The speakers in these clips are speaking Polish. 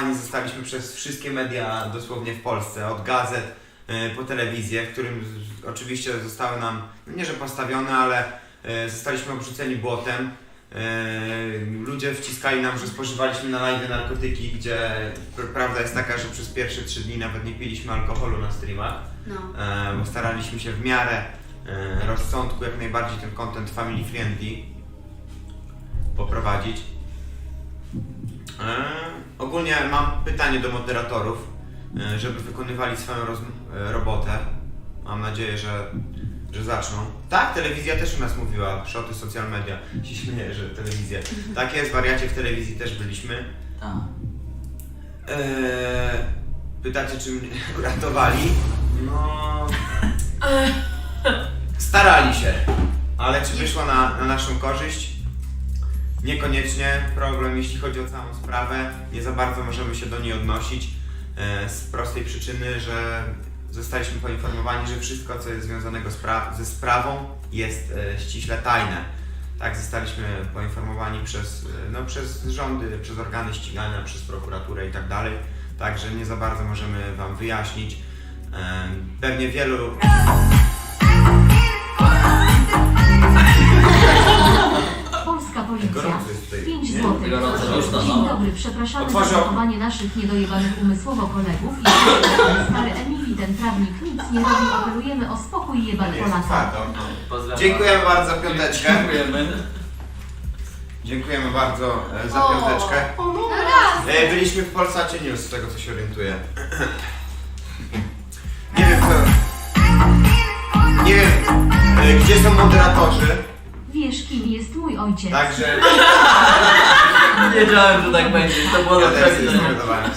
poinformowani zostaliśmy przez wszystkie media dosłownie w Polsce, od gazet e, po telewizję, w którym oczywiście zostały nam, no nie że postawione, ale e, zostaliśmy obrzuceni błotem. E, Ludzie wciskali nam, że spożywaliśmy na live narkotyki, gdzie pr- prawda jest taka, że przez pierwsze trzy dni nawet nie piliśmy alkoholu na streamach, No. e, bo staraliśmy się w miarę e, rozsądku jak najbardziej ten content family friendly poprowadzić. E, ogólnie mam pytanie do moderatorów, e, żeby wykonywali swoją roz, e, robotę. Mam nadzieję, że, że zaczną. Tak, telewizja też u nas mówiła, szoty social media. Się śmieję, że telewizja. Tak jest, wariacie w telewizji też byliśmy. Tak. Eee, pytacie, czy mnie uratowali? No. Starali się, ale czy wyszło na, na naszą korzyść? Niekoniecznie. Problem, jeśli chodzi o całą sprawę, nie za bardzo możemy się do niej odnosić. E, z prostej przyczyny, że zostaliśmy poinformowani, że wszystko, co jest związanego spra- ze sprawą, jest e, ściśle tajne. Tak, zostaliśmy poinformowani przez, e, no, przez rządy, przez organy ścigania, przez prokuraturę i tak dalej. Także nie za bardzo możemy Wam wyjaśnić. Pewnie wielu. Policja. Gorąco jest tutaj. 5 Nie? złotych. Gorąco już to, Dzień no. dobry, przepraszamy Otworzę za zachowanie naszych niedojebanych umysłowo kolegów. I stary Emili, ten prawnik nic nie robił, apelujemy o spokój jebać Jest Polaka. Pozdrawiam. Dziękujemy bardzo za piąteczkę. Dziękujemy. Dziękujemy bardzo e, za O. piąteczkę. No raz! E, Byliśmy w Polsacie News, z tego co się orientuję. Nie wiem co... Nie wiem, e, gdzie są moderatorzy, Wiesz, kim jest ojciec. także Wiedziałem, że tak będzie. To było ja na też pewno. zdecydowałem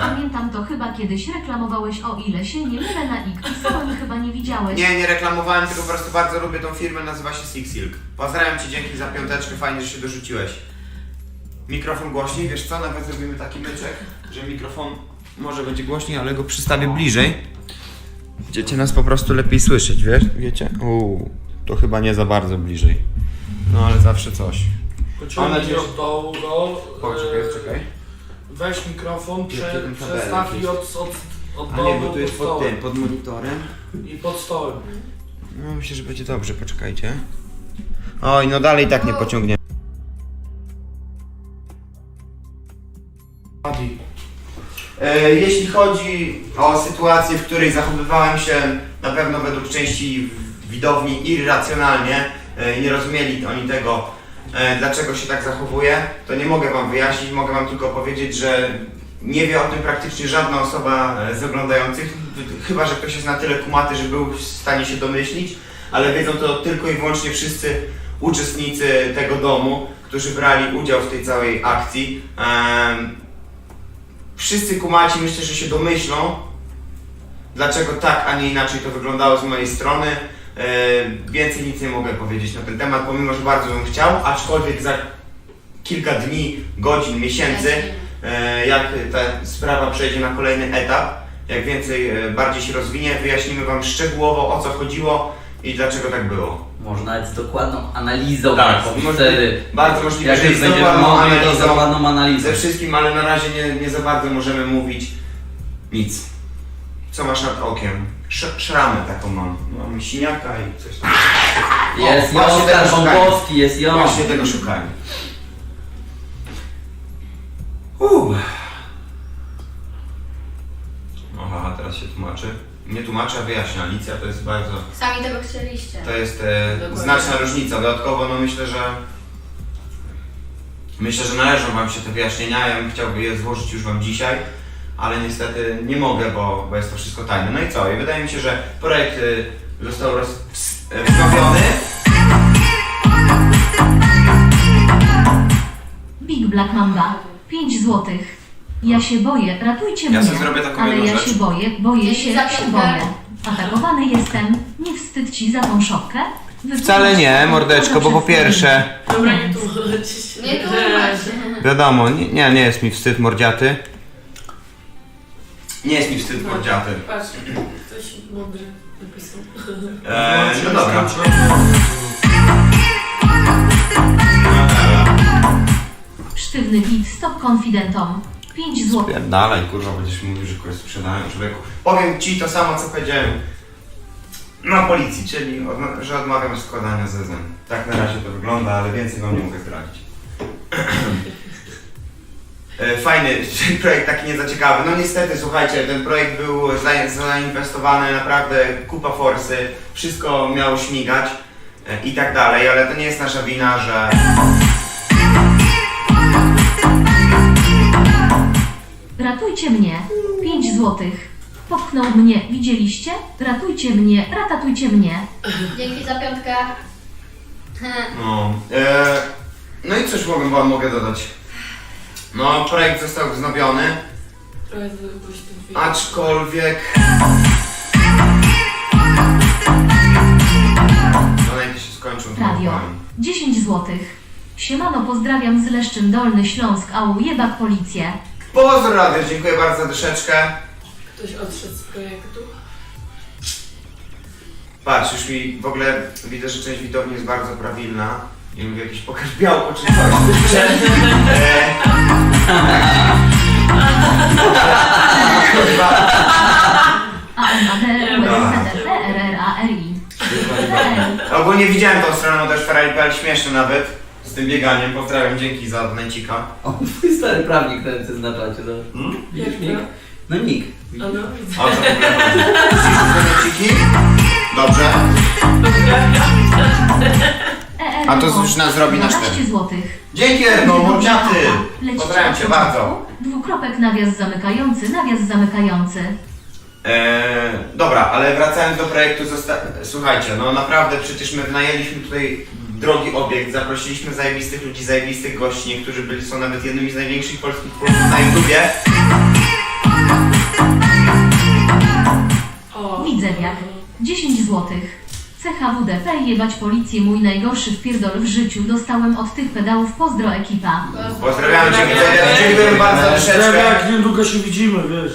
pamiętam, to chyba kiedyś reklamowałeś o ile się nie mylę na X. Pisałem chyba nie widziałeś. Nie, nie reklamowałem, tylko po prostu bardzo lubię tą firmę, nazywa się Six Silk. Pozdrawiam Ci, dzięki za piąteczkę, fajnie, że się dorzuciłeś. Mikrofon głośniej, wiesz co, nawet zrobimy taki myczek, że mikrofon może będzie głośniej, ale go przystawię bliżej. Będziecie nas po prostu lepiej słyszeć, wiesz? Wiecie? Uuu, to chyba nie za bardzo bliżej. No ale zawsze coś. Mam Pociągnij nadzieję, od dołu go. Poczekaj, e, czekaj. Weź mikrofon, Jaki prze, ten kabelek przestaw i jest? od, od, od A dołu nie, bo tu jest pod pod stołem. tym, pod monitorem. I pod stołem. No myślę, że będzie dobrze, poczekajcie. Oj, no dalej tak nie pociągnie. Adi. E, Jeśli chodzi o sytuację, w której zachowywałem się na pewno według części widowni irracjonalnie, nie rozumieli oni tego, e, dlaczego się tak zachowuję, to nie mogę Wam wyjaśnić, mogę Wam tylko powiedzieć, że nie wie o tym praktycznie żadna osoba e, z oglądających, chyba że ktoś jest na tyle kumaty, że był w stanie się domyślić, ale wiedzą to tylko i wyłącznie wszyscy uczestnicy tego domu, którzy brali udział w tej całej akcji. Wszyscy kumaci myślę, że się domyślą, dlaczego tak, a nie inaczej to wyglądało z mojej strony. E, więcej nic nie mogę powiedzieć na ten temat, pomimo, że bardzo bym chciał, aczkolwiek za kilka dni, godzin, miesięcy, e, jak ta sprawa przejdzie na kolejny etap, jak więcej, e, bardziej się rozwinie, wyjaśnimy Wam szczegółowo o co chodziło i dlaczego tak było. Może nawet z dokładną analizą. Tak, możliwe- wtedy. Bardzo możliwe, że z dokładną analizą. dokładną analizą. Ze wszystkim, ale na razie nie, nie za bardzo możemy mówić nic. Co masz nad okiem? Sz szramę taką mam. Mam siniaka i coś tam. Jest O, właśnie tego. Wągowski, jest ją. Właśnie tego szukałem. Uuu. Aha, teraz się tłumaczy. Nie tłumaczę, a wyjaśnia. Alicja to jest bardzo... Sami tego chcieliście. To jest e, Dokładnie. znaczna różnica. Dodatkowo, no myślę, że myślę, że należą Wam się te wyjaśnienia. Ja bym chciał je złożyć już Wam dzisiaj, ale niestety nie mogę, bo, bo jest to wszystko tajne. No i co? I wydaje mi się, że projekt y, został roz, wznowiony. Big Black Mamba. 5 złotych. Ja się boję, ratujcie Ja mnie. sobie zrobię taką ale jedną ja rzecz. się boję, boję się, za się boję. Atakowany jestem. Nie wstyd ci za tą szopkę? Wypływasz Wcale nie, mordeczko, bo po pierwsze, Dobra, nie tłumacz. Nie tłumacz. wiadomo, nie, nie, nie jest mi wstyd mordziaty. Nie jest mi wstyd mordziaty. Patrz, ktoś mądry napisał. Eee, no dobra. Sztywny hit, stop konfidentom. 5 zł. Dalej, kurwa, będziesz mówił, że kogoś sprzedałem człowieku. Powiem ci to samo, co powiedziałem na policji, czyli odma- że odmawiam składania zeznań. Tak na razie to wygląda, ale więcej wam nie mogę zdradzić. E, Fajny projekt, taki niezaciekawy. No niestety, słuchajcie, ten projekt był za- zainwestowany naprawdę kupa forsy, wszystko miało śmigać e, i tak dalej, ale to nie jest nasza wina, że Ratujcie mnie. 5 złotych. Popchnął mnie. Widzieliście? Ratujcie mnie. Ratatujcie mnie. Dzięki za piątkę. No, e, no i cóż mogę wam mogę dodać? No, projekt został wznowiony, Trochę aczkolwiek... Się skończą. to Radio. powiem. 10 złotych. Siemano, pozdrawiam z Leszczyn Dolny Śląsk, au jebak policję. Pozdro radio, dziękuję bardzo za dyszeczkę. Ktoś odszedł z projektu. Patrz, już mi w ogóle widzę, że część widowni jest bardzo prawilna. I mówię jakieś pokaż białko czy coś. E, Ogólnie widziałem tą stronę no też Ferrari.pl śmieszny nawet z tym bieganiem. Pozdrawiam, dzięki za donajcika. O, twój stary prawnik ten ty znaczacie, no. Hmm? Widzisz to? No no, widzę. O co? Donajciki? Dobrze. A to już nas zrobi na 12 cztery. złotych. Dzięki Erno, mordziaty! Lecicie Pozdrawiam cię bardzo. Dwukropek nawias zamykający, nawias zamykający. Eee, dobra, ale wracając do projektu, zosta- słuchajcie, no naprawdę przecież my wynajęliśmy tutaj drogi obiekt, zaprosiliśmy zajebistych ludzi, zajebistych gości, niektórzy byli, są nawet jednymi z największych polskich twórców na YouTubie. O. Widzewiak. 10 złotych. CHWDP jebać policję mój najgorszy wpierdol w życiu dostałem od tych pedałów pozdro ekipa. Pozdrawiamy cię, dziękuję- dziękuję bardzo za jak niedługo się widzimy, wiesz.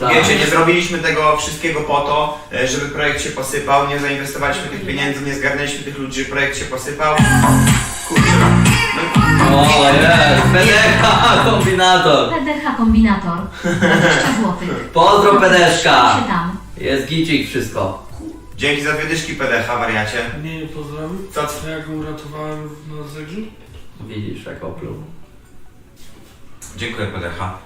Tak. Wiecie, nie zrobiliśmy tego wszystkiego po to, e, żeby projekt się posypał, nie zainwestowaliśmy tych pieniędzy, nie zgarnęliśmy tych ludzi, żeby projekt się posypał. Kurczę, no, O, jest! PDK, kombinator! PDH kombinator. 20 złotych. Pozdro się PDszka! tam. Jest gicik wszystko. Dzięki za dwie dyszki PDH, wariacie. Nie, nie pozdrawiam. Co, co? Ja go uratowałem na zegrzu. Widzisz, jak opluł. Dziękuję PDH.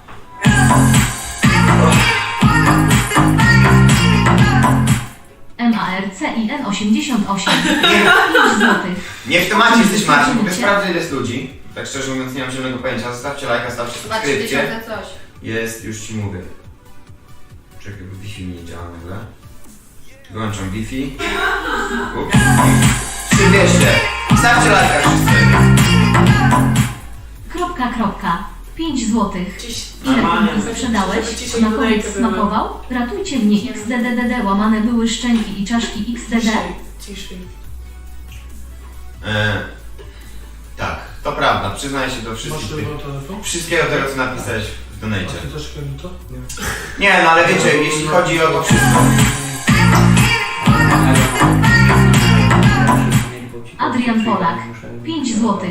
MARCIN 88. Nie, 5 złotych. nie w temacie jesteś Marcin, bo sprawdzę ile jest ludzi. Tak szczerze mówiąc nie mam zielonego pojęcia. Zostawcie lajka, stawcie subskrypcję. 3000 coś. Jest, już ci mówię. Czekaj, bo Wi-Fi mi nie działa nagle. Wyłączam Wi-Fi. Ups. 3200. Stawcie lajka. Kropka, kropka. 5 złotych. Ile Normalnie. punktów sprzedałeś? Na koniec smakował? Ratujcie mnie XDDDD łamane były szczęki i czaszki XDD. Ciszej, ciszej. E, tak, to prawda, przyznaję się do Masz wszystkich tych, chyba telefon? wszystkiego tego co napisałeś w A donate. ty też to? Nie. Nie, no ale wiecie, jeśli chodzi o to wszystko. Adrian Polak. 5 złotych.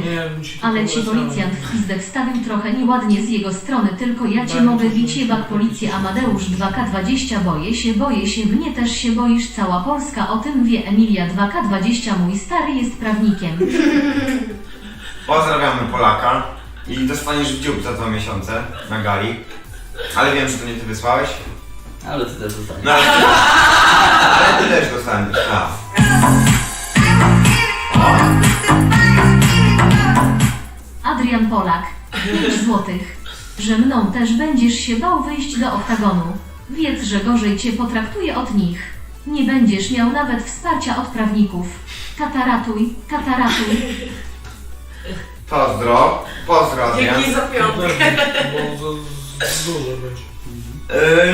Ale ci policjant w pizdę wstawił trochę nieładnie z jego strony, tylko ja cię mogę bić jebak policję Amadeusz 2K20 boję się, boję się, mnie też się boisz, cała Polska o tym wie, Emilia 2K20 mój stary jest prawnikiem. Pozdrawiamy Polaka i dostaniesz w dziób za dwa miesiące na gali. Ale wiem, że to nie ty wysłałeś. Ale ty też zostaniesz. No ale Że mną też będziesz się bał wyjść do oktagonu. Wiedz, że gorzej cię potraktuje od nich. Nie będziesz miał nawet wsparcia od prawników. Tata ratuj, tata ratuj. pozdro, pozdro Adrian. Dzięki za piątkę. Bo za, za dużo będzie.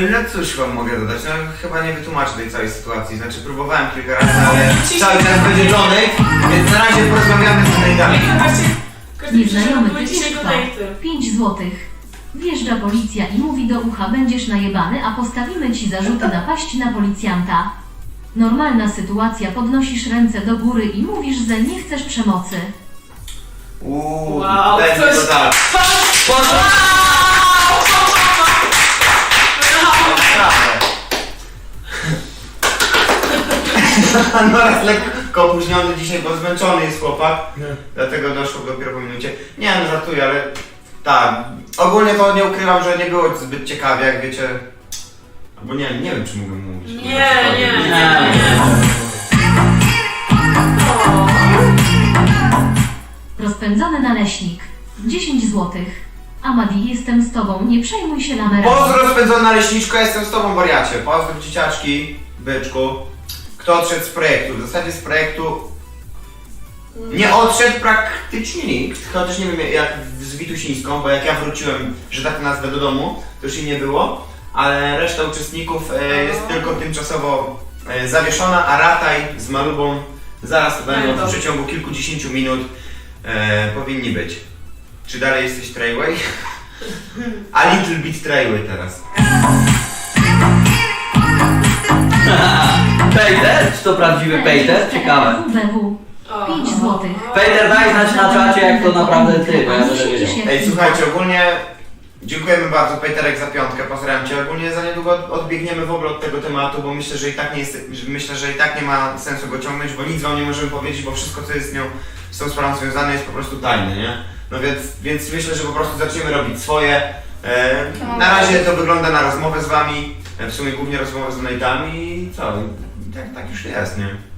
Yy, no cóż wam mogę dodać, no chyba nie wytłumaczę tej całej sytuacji, znaczy próbowałem kilka razy, ale cały czas będzie donate, więc na razie porozmawiamy z. Nieznajomy Były dzisiaj typiczka. donaty. 5 złotych. Wjeżdża policja i mówi do ucha będziesz najebany, a postawimy ci zarzuty napaści na policjanta. Normalna sytuacja, podnosisz ręce do góry i mówisz, że nie chcesz przemocy. Uuu, Wow, będzie to jest- tak. No raz lekko opóźniony dzisiaj, bo zmęczony jest chłopak, dlatego doszło dopiero po minucie. Nie no, żartuję, ale tak. Ogólnie to nie ukrywam, że nie było zbyt ciekawie, jak wiecie. Albo nie, nie wiem czy mogę mówić. Nie, nie, nie. Rozpędzony naleśnik. 10 złotych. Amadi, jestem z tobą, nie przejmuj się lamerami. Pozdro spędzona leśniczko, jestem z tobą wariacie. Pozdro dzieciaczki, byczku. Kto odszedł z projektu? W zasadzie z projektu nie odszedł praktycznie nikt. Chociaż nie wiem jak z Witusińską, bo jak ja wróciłem, że tak nazwę do domu, to już jej nie było. Ale reszta uczestników e, jest tylko tymczasowo e, zawieszona, a Rataj z Malubą zaraz to będą w Będą. przeciągu kilkudziesięciu minut e, powinni być. Czy dalej jesteś Trayway? A Little Bit Trayway teraz. Pejter? Czy to prawdziwy Pejter? Ciekawe. WBW. 5 złotych. Pejter, daj znać na czacie, jak to naprawdę ty, bo ja będę wiedział. Ej, słuchajcie, ogólnie dziękujemy bardzo Peterek za piątkę, pozdrawiam Cię. Ogólnie za niedługo odbiegniemy w ogóle od tego tematu, bo myślę, że i tak nie jest, myślę, że i tak nie ma sensu go ciągnąć, bo nic Wam nie możemy powiedzieć, bo wszystko co jest z nią, z tą sprawą związane jest po prostu tajne, nie? No więc, więc myślę, że po prostu zaczniemy robić swoje. E, na razie to wygląda na rozmowę z Wami, e, w sumie głównie rozmowę z donate'ami i co? Tak, tak już jest, nie?